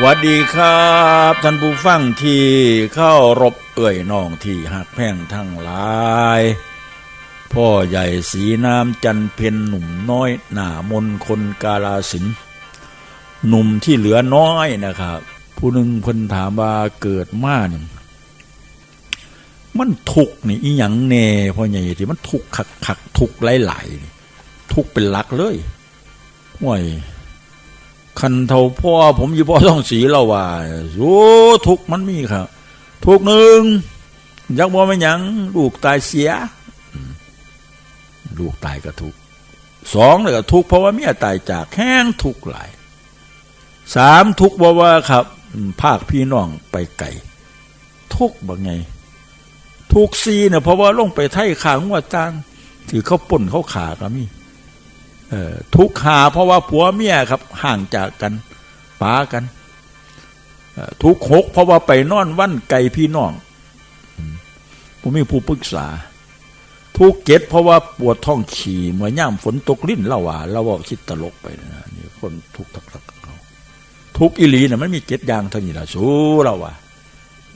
หวัสดีครับท่านผู้ฟังที่เข้ารบเอ่ยน้องที่หักแพ่งทั้งหลาย พ่อใหญ่สีน้ำจันเพนหนุ่มน้อยหน้ามนคนกาลาสินหนุ่มที่เหลือน้อยนะครับ ผู้หนึ่งเพิ่นถามว่าเกิดมาเนี่ยมันทุกนี่อีหยังเน่พ่อใหญ่ที่มันทุกขักคักทุกหลายๆทุกเป็นหลักเลยห่วย คันเท่าพ่อผมอยู่พ่อต้องสีเราว่าโอ้ทุกมันมีครับ ทุกหนึ่งอยักบ่ไม่ยังลูกตายเสีย ลูกตายก็ทุกสองเลยก็ทุกเพราะว่าเมียตายจากแห้งทุกหลายสามทุกข์เพราะว่าครับ ภาคพี่น้องไปไก่ทุกบ่ไง ทุกซีเนี่ยเพราะว่าลงไปไถ่ขาหัวจางถือเขาป่นเขาขาก็มีเอ่อ ทุกข์หาเพราะว่าผัวเมียครับ ห่างจากกันป้ากันออทุกข์หกเพราะว่าไปนอนวันไก่พี่น้องอืมผมมีผู้ปรึกษา ทุกเจ็ดเพราะว่าปวดท้องฉี่เมื่อย่ามฝนตกลิ้นเราว่าเราว่าคิดตลกไปนะนี่คนทุกข์ทักๆกับเขาทุกอีหลีเนี่ยมันมีเจ็ดยางเท่านี้ละสู้เราว่า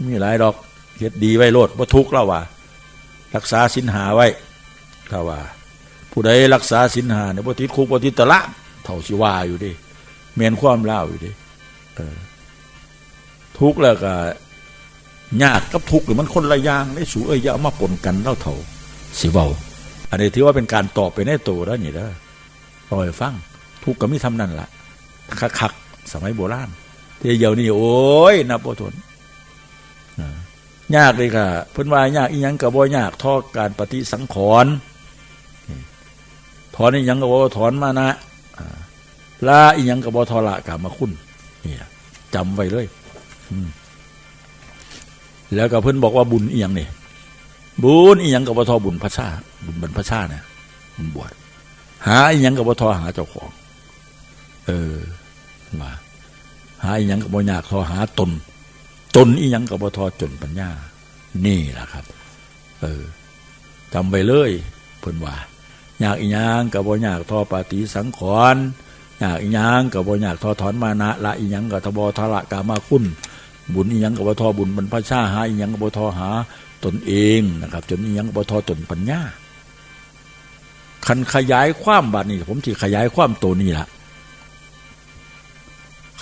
มีหลายดอกเจ็ดดีไว้โลดว่าทุกข์เราว่า รักษาสินหาไว้เราว่า ผู้ใดรักษาสินหาเนี่ยบ่ติดคุกบ่ติดตารางเท่าสิว่าอยู่ดิเมนความเล่าอยู่ดิทุกแล้วก็ยากกับทุกหรือมันคนละอย่างได้สูเอ้ยอย่ามาปนกันเล่าเท่าสิเว้าอันนี้ถือว่าเป็นการตอบไปในตัวแล้วนี่เด้อปล่อยฟัง ทุกก็มีทำนั่นล่ะคักๆสมัยโบราณเที่ยวนี้โอ้ยนับบ่ทนยากเลยค่ะเพิ่นว่ายากอีหยังก็บ่ยากท่อการปฏิสังขรณ์ ถอนอีหยังก็บอกว่าถอนมานะลาอีหยังก็บอกทอละกามาคุณเนี่ยจำไว้เลยแล้วก็เพิ่นบอกว่าบุญอีหยังนี่บุญอีหยังก็บ่ทอบุญพระชาบุญบรรพชาเนี่ยบุญบวชหาอีหยังก็บ่ทอหาเจ้าของ เออว่าหาอีหยังก็บ่ยากทอหาตนจนอีหยังก็บ่ทอจนปัญญา นี่แหละครับ เออจำไว้เลยเพิ่นว่า อยากอีหยังกับบ่อยากทอปฏิสังขรณ์อยากอีหยังกับบ่อยากทอถอนมานะละอีหยังกับทบทละกามาคุณบุญอีหยังกับบ่ทอบุญบรรพชาหาอีหยังกับบ่ทอหาตนเองนะครับ จนอีหยังกับบ่ทอตนปัญญาคันขยายความบัดนี้ผมที่ขยายความตัวนี้ละ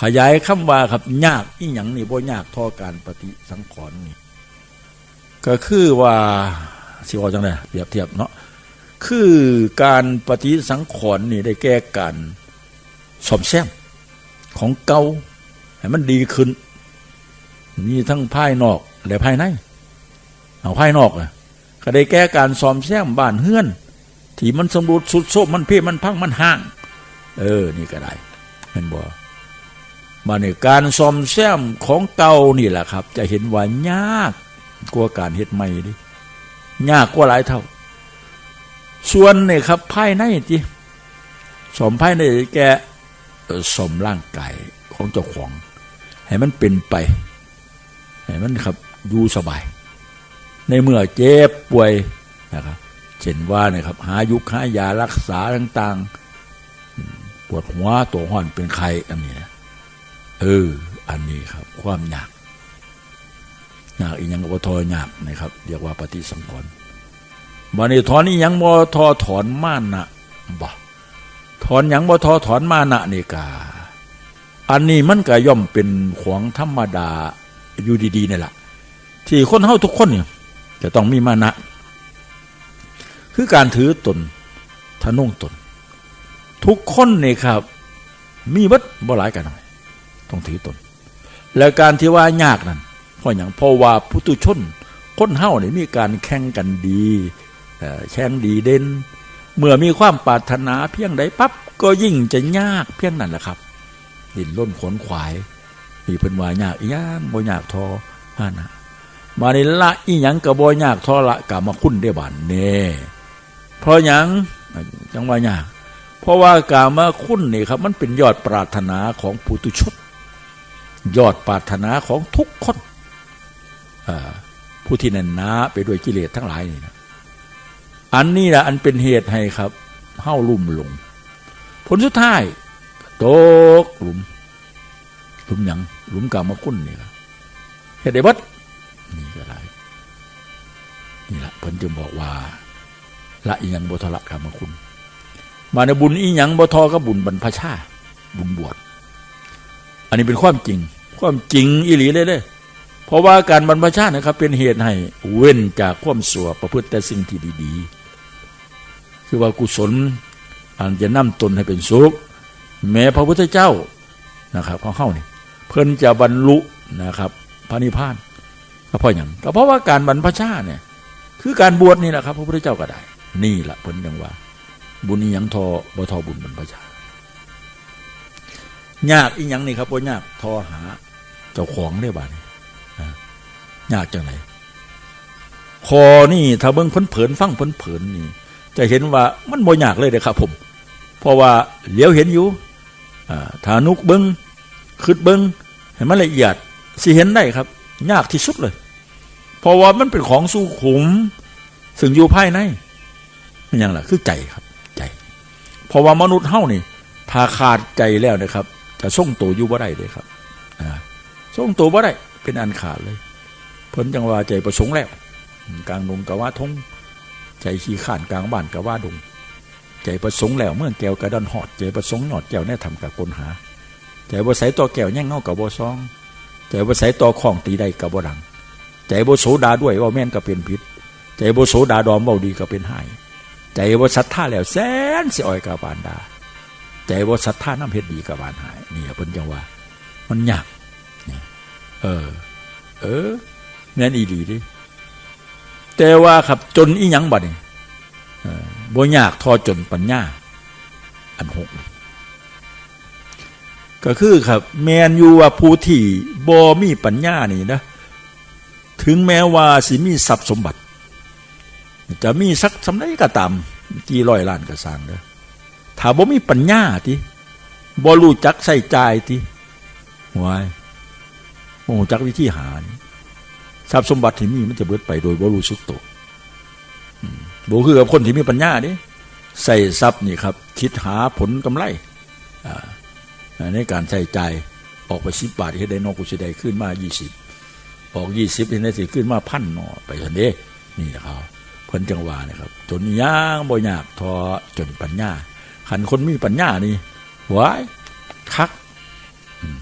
ขยายคำว่าครับยากอีหยังนี่บ่ยากทอการปฏิสังขรณ์นี่ก็คือว่าสิว่าจังไดเปรียบเทียบเนาะ คือการปฏิสังขรณ์นี่ได้แก้การสอมแซมของเก่าให้มันดีขึ้น มีทั้งภายนอกและภายในเอาภายนอกอะก็ได้แก้การสอมแซมบ้านเฮือน ที่มันสมบูรณ์สุดโซมมันเพ่มันพังมันห่าง เออนี่ก็ได้เห็นบ่มาในการสอมแซมของเก่านี่แหละครับ จะเห็นว่ายากกว่าการเฮ็ดใหม่ดิยากกว่าหลายเท่า ส่วนเนี่ยครับภายในที่สมภายในแกสมร่างกายของเจ้าของ ให้มันเป็นไป ให้มันครับอยู่สบาย ในเมื่อเจ็บป่วยนะครับเช่นว่าเนี่ยครับ หายุคหายารักษาต่างๆ ปวดหัวตัวห่อนเป็นไข้อันนี้นะเออ อันนี้ครับ ความยากยากอีกอย่างก็ทอยากนะครับ เรียกว่าปฏิสังขรณ์ บันนี้ถอนนี่ยังบ่ทอถอนมานะบ่ถอนยังบ่ทอถอนมานะนี่กาอันนี้มันก็ย่อมเป็นของธรรมดาอยู่ดีๆนี่แหละที่คนเฮาทุกคนเนี่ยจะต้องมีมานะ คือการถือตนทะนุ่งตน ทุกคนนี่ครับ มีวัดบ่หลายกันหน่อยต้องถือตน แล้วการที่ว่ายากนั่นเพราะอย่างเพราะว่าพุทุชนคนเฮาเนี่ยมีการแข่งกันดี แข่งดีเด่นเมื่อมีความปรารถนาเพียงใดปั๊บก็ยิ่งจะยากเพียงนั้นแหละครับดินล้นขนขวายมีเพิ่นว่ายากอีหยังบ่ยากทอมานะมาในละอีหยังก็บ่ยากทอละกามาคุณได้บานเน่เพราะหยังจังว่ายากเพราะว่ากามาคุณนี่ครับ มันเป็นยอดปรารถนาของปุตุชนยอดปรารถนาของทุกคนผู้ที่น่นนาไปด้วยกิเลสทั้งหลายนี่นะ อันนี้นะอันเป็นเหตุให้ครับเฮ้าลุ่มหลง ผลสุดท้ายตกหลุม หลุมหยังหลุมกามาคุณนี่ล่ะเฮ็ดได้เบัดนี่ก็ได้นี่แหละเพิ่นจึงบอกว่า ละอีหยังบ่ทละกามาคุณ มาในบุญอีหยังบ่ทอก็บุญบรรพชา บุญบวชอันนี้เป็นความจริง ความจริงอีหลีเลยเด้เพราะว่าการบรรพชานะครับ เป็นเหตุให้เว้นจากความสัวประพฤติแต่สิ่งที่ดีๆ คือว่ากุศลอันจะนำตนให้เป็นสุข แม้พระพุทธเจ้านะครับของเข้านี่เพิ่นจะบรรลุนะครับพระนิพพานก็เพราะอย่างก็เพราะว่าการบรรพชาเนี่ยคือการบวชนี่แหละครับ พระพุทธเจ้าก็ได้ นี่แหละเพิ่นยังว่า บุญยังทอบทอบุญบรรพชายากอีหยังนี่ครับบ่ยากทอหาเจ้าของได้บานี้นยากจังไหนคอนี่ถ้าเบิ่งเพิ่นเผินฟังเพิ่นเผินนี่ จะเห็นว่ามันบ่ยากเลยเด้ครับผม เพราะว่าเหลียวเห็นอยู่อ่านุกเบิงคืดเบิงให้มันละเอียดสิเห็นได้ครับ ยากที่สุดเลย เพราะว่ามันเป็นของสู้ขุมซึ่งอยู่ภายในมันยังล่ะคือใจครับใจ เพราะว่ามนุษย์เฮานี่ถ้าขาดใจแล้วนะครับ จะส่งตัวอยู่บ่ได้เลยครับส่งตัวบ่ได้เป็นอันขาดเลย เพิ่นจังว่าใจประสงค์แล้ว กลางดงกะว่าทง ใจขี้ข้านกลางบ้านกะว่าดง ใจประสงค์แล้วเมื่อแก้วกระดอนหอด ใจประสงค์หนอดแก้วแน่ทำกับกลหา ใจบ่ใสต่อแก้วแย่งเงากับบ่ซอง ใจบ่ใสต่อของตีได้กับบ่ดัง ใจบ่โสดาด้วยว่าแม่นก็เป็นพิษ ใจบ่โสดาดอมเว้าดีก็เป็นหาย ใจบ่ศรัทธาแล้วแสนสิอ่อยกับบานดา ใจบ่ศรัทธาน้ำเฮ็ดดีกับบานหายนี่เพิ่นจังว่า มันยากเออ เออแม่นอีหลีดิ แต่ว่าครับจนอีหยังบัดนี่บ่ยากทอจนปัญญาอันหกก็คือครับ แมนอยู่ว่าผู้ที่บ่มีปัญญานี่นะถึงแม้ว่าสิมีทรัพย์สมบัติ จะมีสักสำไดก็ตามกี่ร้อยล้านก็สร้างเด้อถ้าบ่มีปัญญาติบ่รู้จักใส่ใจ่ายติวายบ่รู้จักวิธีหานี่ ทรัพย์สมบัติที่มีมันจะเบิดไปโดยบ่รู้สึกตัวบ่คือกับคนที่มีปัญญาดิใส่ทรัพย์นี่ครับ คิดหาผลกำไรอ่าในการใช้จ่ายออกไปสิบบาทเฮ็ดได้นอกกูสิได้ขึ้นมายี่สิบออกยี่สิบเฮ็ดได้สิขึ้นมาพันนอไปทันเด้นี่นะครับเพิ่นจังหวานะครับ จนย่างบ่ยากทอจนปัญญาขันคนมีปัญญานี่หวายคักอืม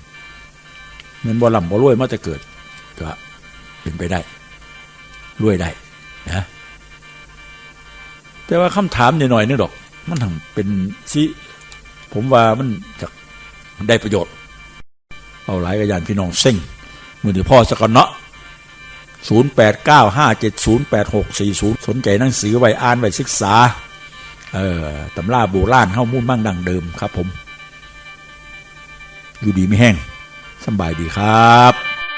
แมันบ่ลำบ่รวยมาจะเกิดก็ เป็นไปได้รวยได้นะแต่ว่าคำถามหน่อยๆนี่ดอก มันทำเป็นสิผมว่ามันจะได้ประโยชน์ เอาหลายกระยานพี่น้องเซ็งมือถือพ่อสกอนเนาะศูนย์แปดเก้าห้าเจ็ดศูนย์แปดหกสี่ศูนย์สนใจหนังสือไว้อ่านไว้ศึกษา เอ่อตำราโบราณเข้ามุ่นมั่งดังเดิมครับผม อยู่ดีไม่แห้งสบายดีครับ